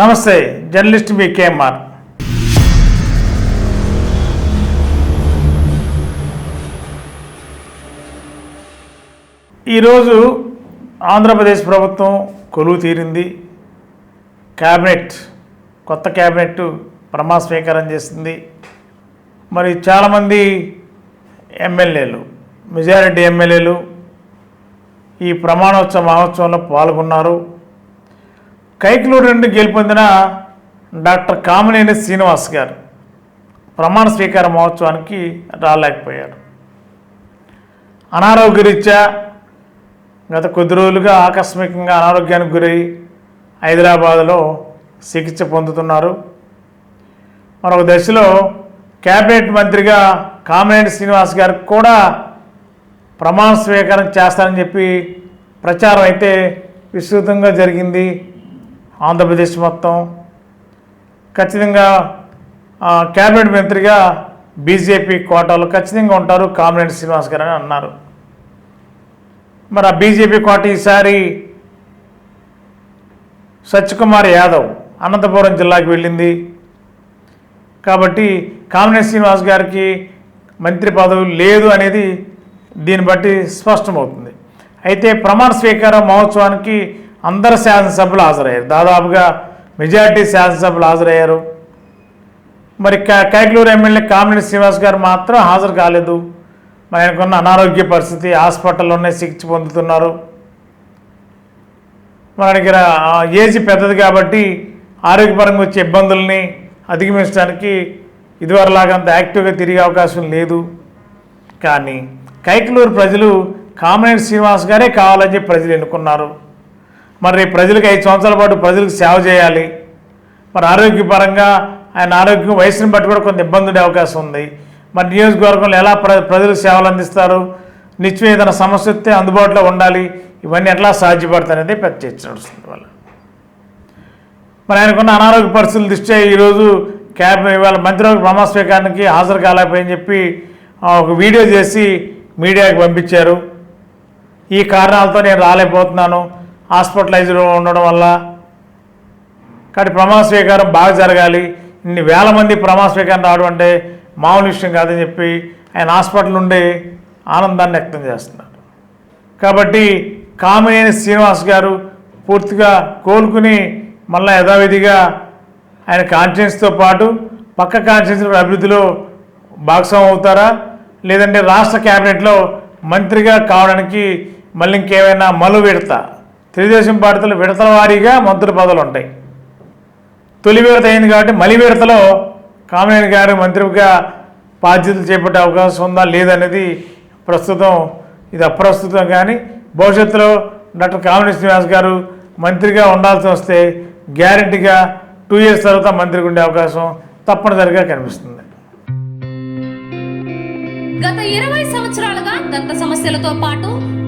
నమస్తే జర్నలిస్ట్ మీ కేఎంఆర్ ఈరోజు ఆంధ్రప్రదేశ్ ప్రభుత్వం కొలువు తీరింది. క్యాబినెట్ కొత్త క్యాబినెట్ ప్రమాణ స్వీకారం చేసింది. మరి చాలామంది ఎమ్మెల్యేలు మెజారిటీ ఎమ్మెల్యేలు ఈ ప్రమాణోత్సవ మహోత్సవంలో పాల్గొన్నారు. కైక్లూరు నుండి గెలుపొందిన డాక్టర్ కామినేని శ్రీనివాస్ గారు ప్రమాణ స్వీకార మహోత్సవానికి రాలేకపోయారు. అనారోగ్యరీత్యా గత కొద్ది రోజులుగా ఆకస్మికంగా అనారోగ్యానికి గురై హైదరాబాద్లో చికిత్స పొందుతున్నారు. మరొక దశలో కేబినెట్ మంత్రిగా కామినేని శ్రీనివాస్ గారికి కూడా ప్రమాణ స్వీకారం చేస్తారని చెప్పి ప్రచారం అయితే విస్తృతంగా జరిగింది. ఆంధ్రప్రదేశ్ మొత్తం. ఖచ్చితంగా క్యాబినెట్ కేబినెట్ మంత్రిగా బీజేపీ కోటాలో ఖచ్చితంగా ఉంటారు కామినేని శ్రీనివాస్ గారు అని అన్నారు. మరి ఆ బీజేపీ కోట ఈసారి సత్యకుమార్ యాదవ్ అనంతపురం జిల్లాకి వెళ్ళింది. కాబట్టి కామినేని శ్రీనివాస్ గారికి మంత్రి పదవి లేదు అనేది దీన్ని బట్టి స్పష్టమవుతుంది. అయితే ప్రమాణ స్వీకార మహోత్సవానికి అందరు శాసనసభ్యులు హాజరయ్యారు. దాదాపుగా మెజార్టీ శాసనసభ్యులు హాజరయ్యారు. మరి కైకలూరు ఎమ్మెల్యే కామినేని శ్రీనివాస్ గారు మాత్రం హాజరు కాలేదు. మరి ఆయనకున్న అనారోగ్య పరిస్థితి హాస్పిటల్లోనే చికిత్స పొందుతున్నారు. మన దగ్గర ఆ, ఏజ్ పెద్దది కాబట్టి ఆరోగ్యపరంగా వచ్చే ఇబ్బందుల్ని అధిగమించడానికి ఇదివరలాగా అంత యాక్టివ్గా తిరిగే అవకాశం లేదు. కానీ కైకలూరు ప్రజలు కామినేని శ్రీనివాస్ గారే కావాలని చెప్పి ప్రజలు ఎన్నుకున్నారు. మరి రేపు ప్రజలకు ఐదు సంవత్సరాల పాటు ప్రజలకు సేవ చేయాలి. మరి ఆరోగ్యపరంగా ఆయన ఆరోగ్యం వయసుని బట్టి కూడా కొంత ఇబ్బంది ఉండే అవకాశం ఉంది. మరి నియోజకవర్గంలో ఎలా ప్ర ప్రజలకు సేవలు అందిస్తారు? నిత్యం ఏదైనా సమస్య వస్తే అందుబాటులో ఉండాలి. ఇవన్నీ ఎట్లా సాధ్యపడతాయి అనేది పెద్ద చర్చ నడుస్తుంది వాళ్ళు మరి ఆయనకున్న అనారోగ్య పరిస్థితుల దృష్ట్యా ఈరోజు క్యాబ్ ఇవాళ మంత్రివర్గ ప్రమాణ స్వీకారానికి హాజరు కాలేకపోయని చెప్పి ఒక వీడియో చేసి మీడియాకి పంపించారు. ఈ కారణాలతో నేను రాలేకపోతున్నాను. హాస్పిటలైజ్డ్ ఉండడం వల్ల కాబట్టి ప్రమాణ స్వీకారం బాగా జరగాలి. ఇన్ని వేల మంది ప్రమాణ స్వీకారం రావడం అంటే మామూలు విషయం కాదని చెప్పి ఆయన హాస్పిటల్ నుండి ఆనందాన్ని వ్యక్తం చేస్తున్నారు. కాబట్టి కామినేని శ్రీనివాస్ గారు పూర్తిగా కోలుకుని మళ్ళీ యథావిధిగా ఆయన కాన్షియన్స్తో పాటు పక్క కాన్షియన్స్ అభివృద్ధిలో భాగస్వామి అవుతారా? లేదంటే రాష్ట్ర క్యాబినెట్లో మంత్రిగా కావడానికి మళ్ళీ ఇంకేమైనా మలు పెడతా తెలుగుదేశం పార్టీలో విడతల వారీగా మంత్రి పదవులు ఉంటాయి. తొలి విడత అయింది కాబట్టి మలి విడతలో కామినేని గారు మంత్రిగా బాధ్యతలు చేపట్టే అవకాశం ఉందా లేదనేది ప్రస్తుతం ఇది అప్రస్తుతం కానీ భవిష్యత్తులో డాక్టర్ కామినేని శ్రీనివాస్ గారు మంత్రిగా ఉండాల్సి వస్తే గ్యారంటీగా టూ ఇయర్స్ తర్వాత మంత్రికి ఉండే అవకాశం తప్పనిసరిగా కనిపిస్తుంది. గత ఇరవై సంవత్సరాలుగా దంత సమస్యలతో పాటు